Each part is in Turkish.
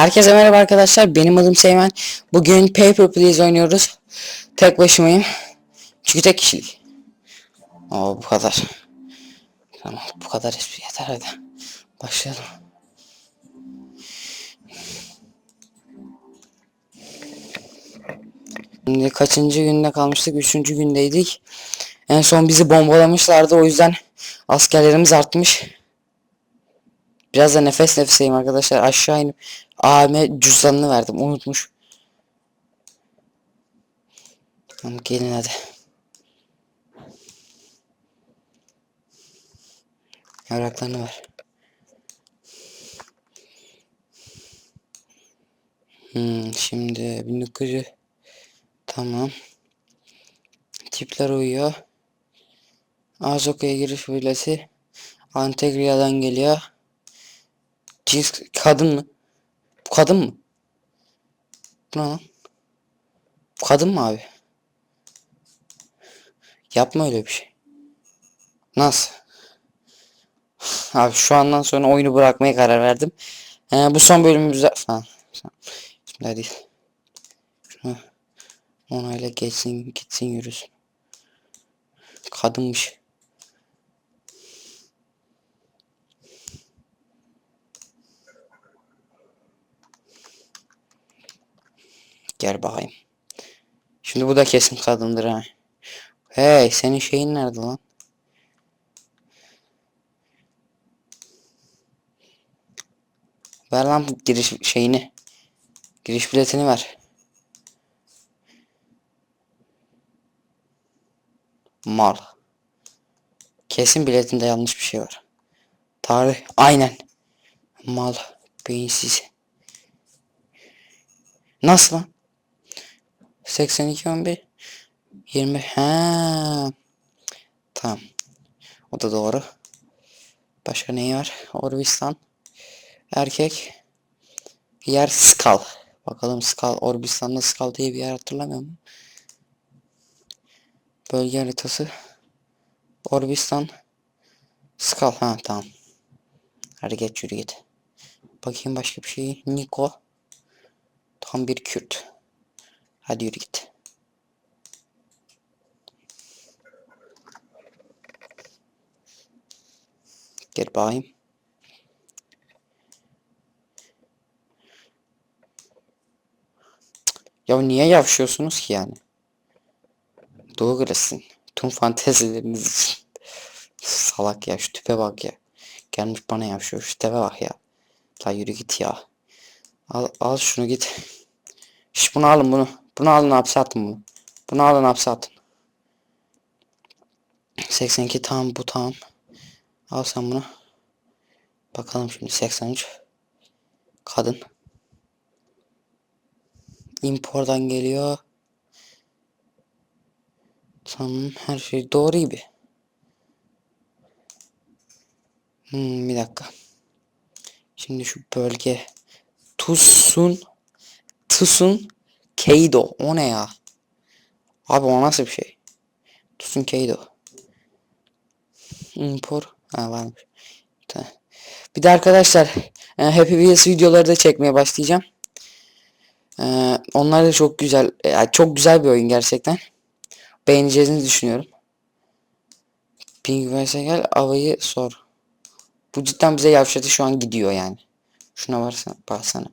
Herkese merhaba arkadaşlar. Benim adım Seymen. Bugün Paper Please oynuyoruz. Tek başımayım. Çünkü tek kişilik. Oo bu kadar. Tamam bu kadar espri yeter hadi. Başlayalım. Şimdi kaçıncı günde kalmıştık? Üçüncü gündeydik. En son bizi bombalamışlardı. O yüzden askerlerimiz artmış. Biraz da nefes nefeseyim arkadaşlar. Aşağı inip abime cüzdanını verdim. Unutmuş. Tamam gelin hadi. Evraklarını ver. Hmm, şimdi 1900 Tamam. Tipler uyuyor. Azoka'ya giriş bileti. Antegria'dan geliyor. Cins kadın mı? Bu kadın mı? Bu ne lan? Bu kadın mı abi? Yapma öyle bir şey. Nasıl? Abi şu andan sonra oyunu bırakmaya karar verdim. Ee, bu son bölümümüzde falan. Şimdi değil. Şunu onayla geçsin gitsin yürüsün. Kadınmış. Gel bakayım. Şimdi bu da kesin kadındır ha. Hey senin şeyin nerede lan? Ver lan giriş şeyini. Giriş biletini ver. Mal. Kesin biletinde yanlış bir şey var. Tarih aynen. Mal. Beyinsiz. Nasıl lan? 82 11 20 ha. Tamam. O da doğru. Başka neyi var? Orbistan. Erkek. Yer Skal. Bakalım Skal. Orbistan'da Skal diye bir yer hatırlamıyorum. Bölge haritası. Orbistan. Skal. Ha tamam. Hadi geç yürü git. Bakayım başka bir şey. Niko. Tam bir Kürt. Hadi yürü git. Gel bakayım. Ya niye yavşıyorsunuz ki yani? Douglas'ın tüm fantezileriniz. Salak ya şu tipe bak ya. Gelmiş bana yavşıyor şu tipe bak ya. La yürü git ya. Al, al şunu git. Şş bunu alın bunu. Bunu alın hapse atın bunu. Bunu alın hapse atın. 82 tamam bu tamam. Al sen bunu. Bakalım şimdi 83. Kadın. Impordan geliyor. Tamam her şey doğru gibi. Hmm, bir dakika. Şimdi şu bölge Tusun Tusun Keido o ne ya? Abi o nasıl bir şey? Tusun Keido. Impor ha varmış. Tamam. Bir de arkadaşlar e, Happy Wheels videoları da çekmeye başlayacağım. E, onlar da çok güzel. E, çok güzel bir oyun gerçekten. Beğeneceğinizi düşünüyorum. Ping verse gel avayı sor. Bu cidden bize yavşadı şu an gidiyor yani. Şuna varsana baksana.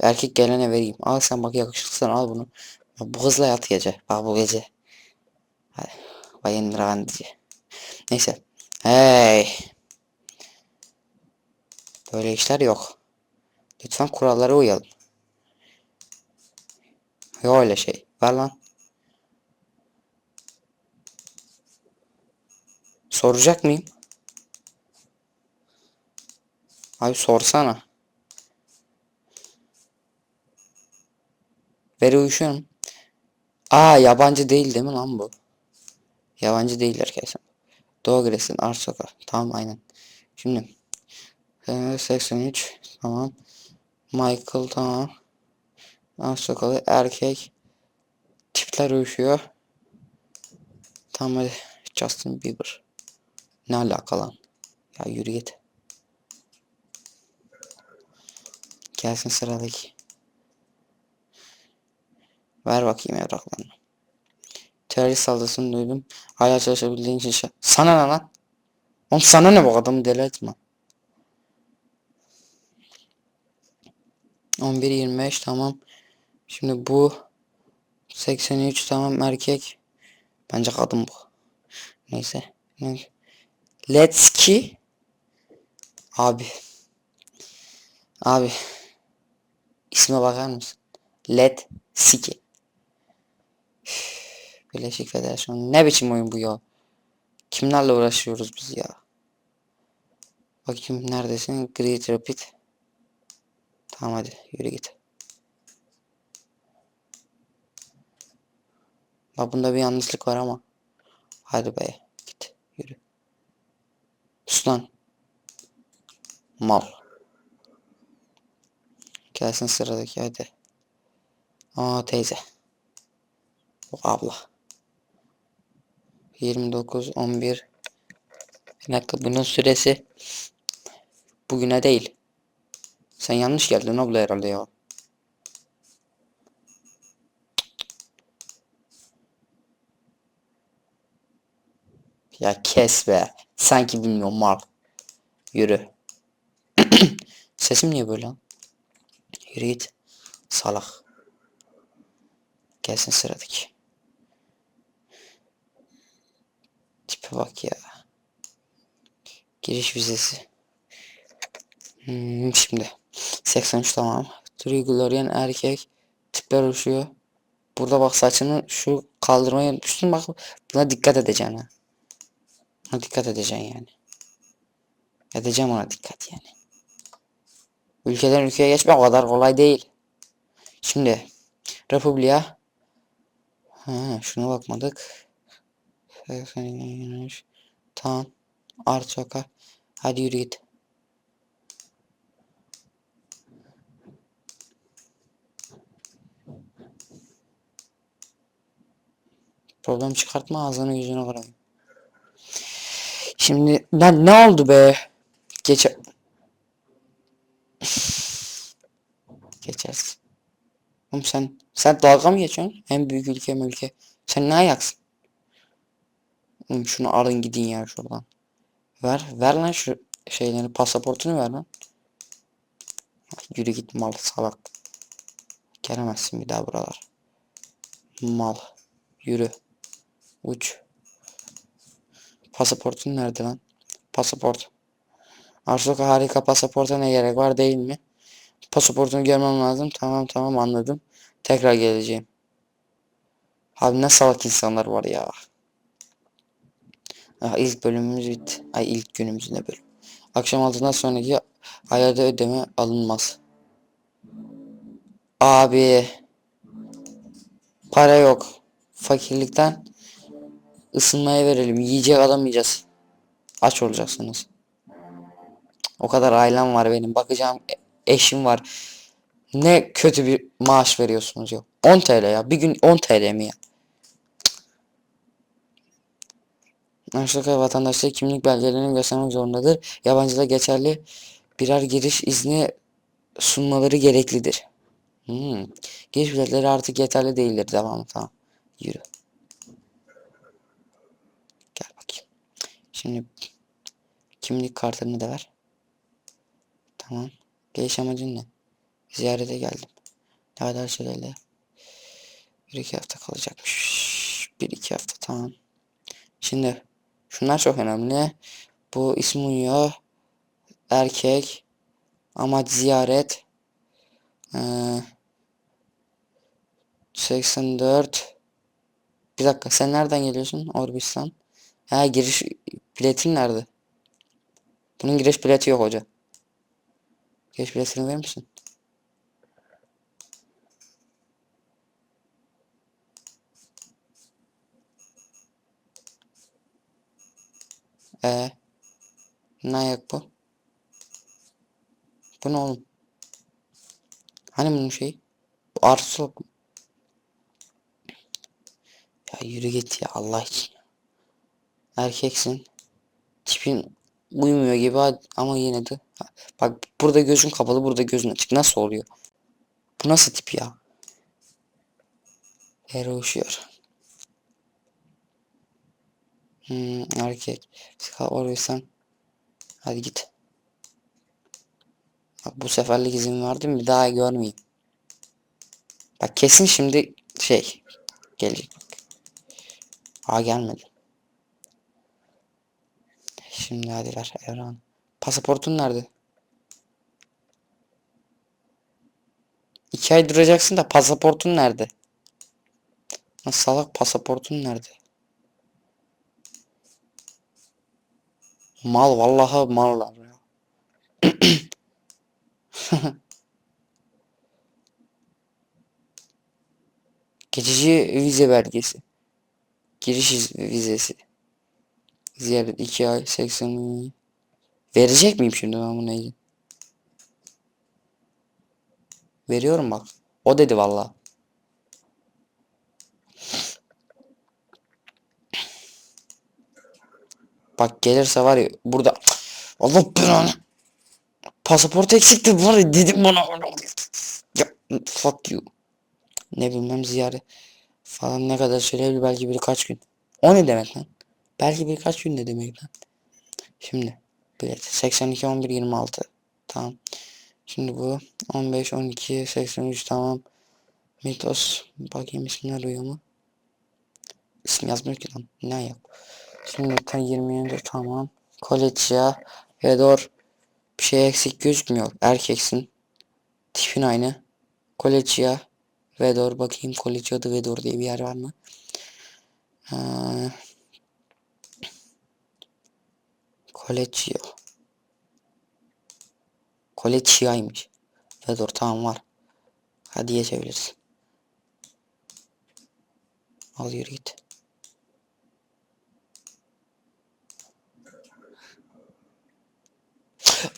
Erkek gelene vereyim. Al sen bak yakışıklısın al bunu. Bu kızla yat gece. Bak bu gece. Hadi. Bayın randici. Neyse. Hey. Böyle işler yok. Lütfen kurallara uyalım. Yok öyle şey. Ver lan. Soracak mıyım? Abi sorsana. Veri uyuşuyorum. Aa yabancı değil değil mi lan bu? Yabancı değiller kesin. Doğgres'in Arsoka. Tamam aynen. Şimdi. Ee, 83. Tamam. Michael tamam. Arsokalı erkek. Tipler uyuşuyor. Tamam hadi. Justin Bieber. Ne alaka lan? Ya yürü git. Gelsin sıradaki. Ver bakayım evraklarını. Terörist saldırısını duydum. Hala çalışabildiğin için şa- Sana ne lan? Oğlum sana ne bu adamı deli etme. 11-25 tamam. Şimdi bu 83 tamam erkek. Bence kadın bu. Neyse. Ne? Let's ki. Abi. Abi. İsme bakar mısın? Led Siki. Birleşik Federasyon. Ne biçim oyun bu ya? Kimlerle uğraşıyoruz biz ya? Bakayım neredesin? Great Rapid. Tamam hadi yürü git. Bak bunda bir yanlışlık var ama. Hadi be git yürü. Sus lan. Mal. Gelsin sıradaki hadi. Aa teyze. Bu abla. 29 11 Bir dakika bunun süresi bugüne değil. Sen yanlış geldin abla herhalde ya. Ya kes be. Sanki bilmiyorum mal. Yürü. Sesim niye böyle lan? Yürü git. Salak. Gelsin sıradaki. Bak ya. Giriş vizesi. Hmm, şimdi. 83 tamam. Trigolorian erkek. Tipler uçuyor. Burada bak saçını şu kaldırmayı unutmuşsun bak. Buna dikkat edeceksin ha. Buna dikkat edeceksin yani. Edeceğim ona dikkat yani. Ülkeden ülkeye geçme o kadar kolay değil. Şimdi Republia ha, şuna bakmadık. Tamam. Art. Hadi yürü git. Problem çıkartma ağzını yüzünü kırayım. Şimdi lan ne oldu be? Geçer. Geçersin. Oğlum sen sen dalga mı geçiyorsun? En büyük ülke ülke? Sen ne ayaksın? Oğlum şunu alın gidin ya şuradan. Ver ver lan şu şeyleri pasaportunu ver lan. Yürü git mal salak. Gelemezsin bir daha buralar. Mal. Yürü. Uç. Pasaportun nerede lan? Pasaport. Arsoka harika pasaporta ne gerek var değil mi? Pasaportunu görmem lazım. Tamam tamam anladım. Tekrar geleceğim. Abi ne salak insanlar var ya. Ah, ilk bölümümüz bitti. Ay ilk günümüz ne bölüm. Akşam altından sonraki ayda ödeme alınmaz. Abi. Para yok. Fakirlikten ısınmaya verelim. Yiyecek alamayacağız. Aç olacaksınız. O kadar ailem var benim. Bakacağım e- eşim var. Ne kötü bir maaş veriyorsunuz ya. 10 TL ya. Bir gün 10 TL mi ya? Aşağıdaki vatandaşlar kimlik belgelerini göstermek zorundadır. Yabancıda geçerli birer giriş izni sunmaları gereklidir. Hmm. Giriş biletleri artık yeterli değildir. Devam tamam. Yürü. Gel bakayım. Şimdi kimlik kartını da ver. Tamam. Geliş amacın ne? Ziyarete geldim. Daha da söyle. Bir iki hafta kalacakmış. Bir iki hafta tamam. Şimdi şunlar çok önemli. Bu ismi uyuyor. Erkek. Amaç ziyaret. Ee, 84. Bir dakika sen nereden geliyorsun? Orbistan. Ha giriş biletin nerede? Bunun giriş bileti yok hoca. Giriş biletini verir misin? Ee, ne ayak bu? Bu ne oğlum? Hani bunun şeyi? Bu mu? Ya yürü git ya Allah için. Erkeksin. Tipin uyumuyor gibi ama yine de. Bak burada gözün kapalı burada gözün açık. Nasıl oluyor? Bu nasıl tip ya? Yere uşuyor. Hmm, erkek. Oraysan. Hadi git. Bak bu seferlik izin verdim bir daha görmeyeyim. Bak kesin şimdi şey gelecek. Aa gelmedi. Şimdi hadi ver Evran. Pasaportun nerede? İki ay duracaksın da pasaportun nerede? Lan salak pasaportun nerede? Mal vallahi mallar ya. Geçici vize belgesi. Giriş iz- vizesi. Ziyaret 2 ay 80 Verecek miyim şimdi ben bunu? Veriyorum bak. O dedi valla. Bak gelirse var ya burada Allah belanı. Pasaport eksikti var ya dedim bana. Ya fuck you. Ne bilmem ziyaret falan ne kadar sürebilir belki birkaç gün. O ne demek lan? Belki birkaç gün ne demek lan? Şimdi bilet 82 11 26 tamam. Şimdi bu 15 12 83 tamam. Mitos bakayım isimler uyuyor mu? İsim yazmıyor ki lan. Ne yok. Ta 27 tamam. Koleçya Vedor bir şey eksik gözükmüyor. Erkeksin. Tipin aynı. Koleçya Vedor bakayım Koleçya'da Vedor diye bir yer var mı? Ee, Koleçya. Koleçya'ymış. Vedor tamam var. Hadi geçebiliriz. Al yürü git.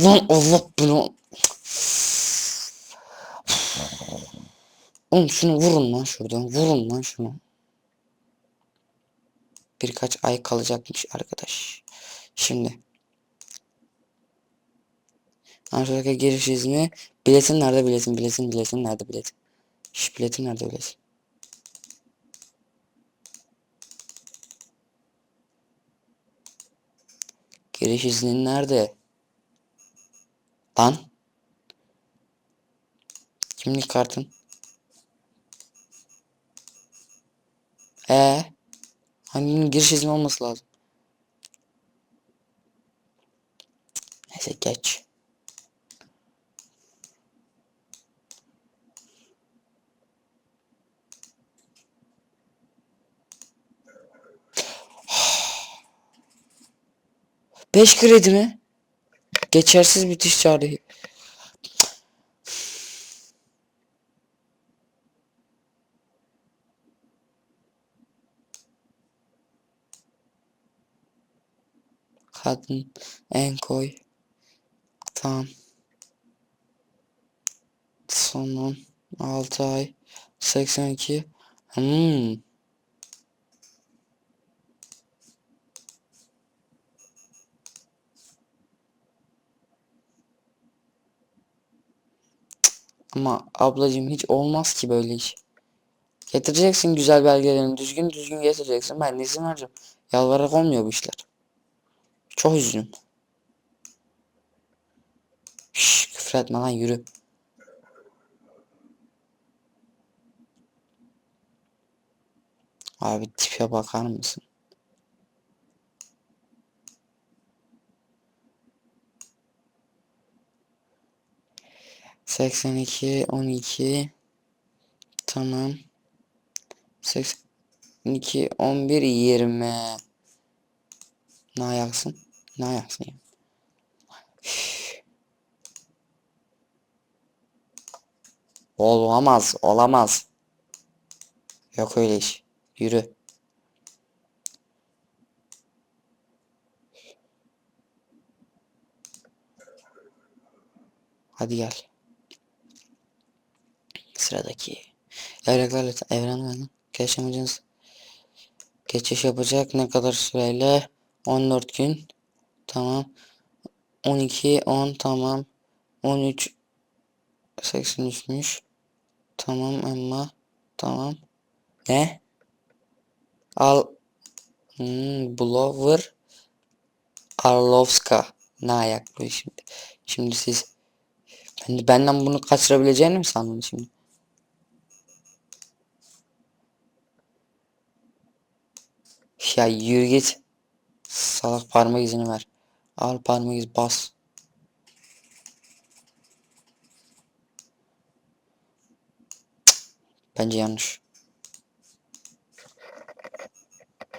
Lan Allah bunu. Oğlum şunu vurun lan şuradan. Vurun lan şunu. Birkaç ay kalacakmış arkadaş. Şimdi. Ankara'ya giriş izni. Biletin nerede biletin biletin biletin nerede biletin. Şş biletin nerede biletin. Giriş iznin nerede? Lan. Kimlik kartın. Ee, hani giriş izni olması lazım. Neyse geç. Beş kredi mi? Geçersiz bitiş tarihi. Kadın en koy. Tamam. Son 6 ay 82. Hmm. Ama ablacığım hiç olmaz ki böyle iş. Getireceksin güzel belgelerini düzgün düzgün getireceksin. Ben de izin vereceğim. Yalvararak olmuyor bu işler. Çok üzgünüm. Şşş küfür etme lan yürü. Abi tipe bakar mısın? Seksen iki, on iki. Tamam. Seksen iki, on bir, yirmi. Ne ayaksın? Ne ayaksın ya? Olamaz, olamaz. Yok öyle iş. Yürü. Hadi gel. Sıradaki. Evraklarla evren verin. Geçiş amacınız. Geçiş yapacak ne kadar süreyle? 14 gün. Tamam. 12 10 tamam. 13 83'müş. Tamam Emma. Tamam. Ne? Al hmm, Blower Karlovska. Ne ayak bu şimdi? Şimdi siz ben, benden bunu kaçırabileceğini mi sandın şimdi? Ya yürü git. Salak parmak izini ver. Al parmak izi bas. Bence yanlış.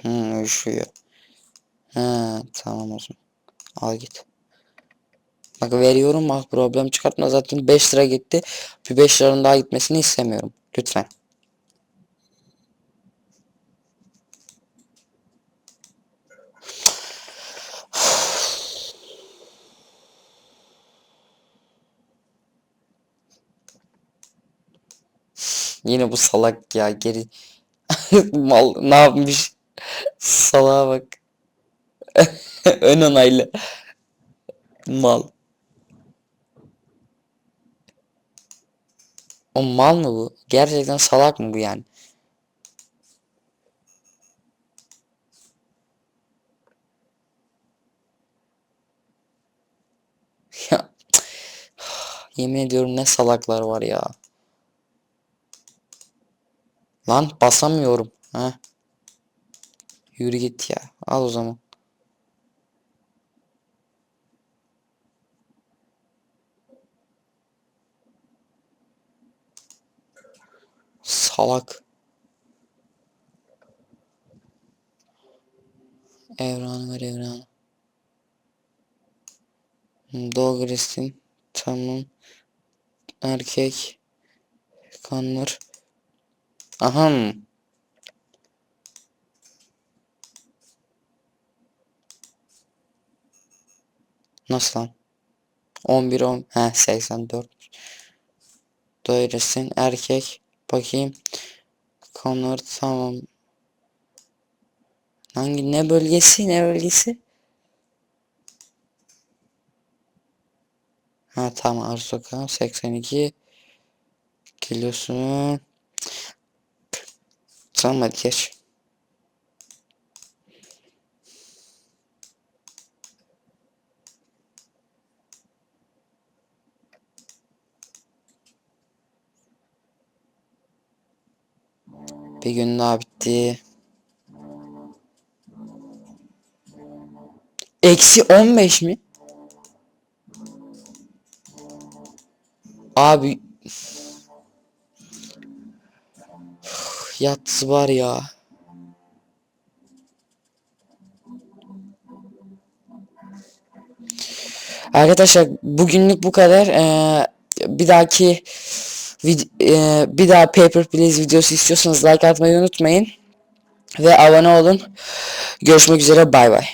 Hmm, uyuşuyor. Ha, tamam o zaman. Al git. Bak veriyorum bak problem çıkartma zaten 5 lira gitti. Bir 5 liranın daha gitmesini istemiyorum. Lütfen. Yine bu salak ya geri mal ne yapmış? Salağa bak. Ön onaylı. Mal. O mal mı bu? Gerçekten salak mı bu yani? Ya yemin ediyorum ne salaklar var ya. Lan basamıyorum. Ha. Yürü git ya. Al o zaman. Salak. Evranı ver evranı. Dogres'in tamam. Erkek. Connor. Aha. Nasıl lan? 11 10 he 84. Dogres'in erkek. Bakayım. Connor tamam. Hangi ne bölgesi ne bölgesi? Ha tamam Arsoka 82 kilosun. Tamam hadi geç. Bir gün daha bitti. Eksi 15 mi? Abi yatsı var ya. Arkadaşlar bugünlük bu kadar. Ee, bir dahaki vid- ee, bir daha Paper Please videosu istiyorsanız like atmayı unutmayın ve abone olun. Görüşmek üzere bay bay.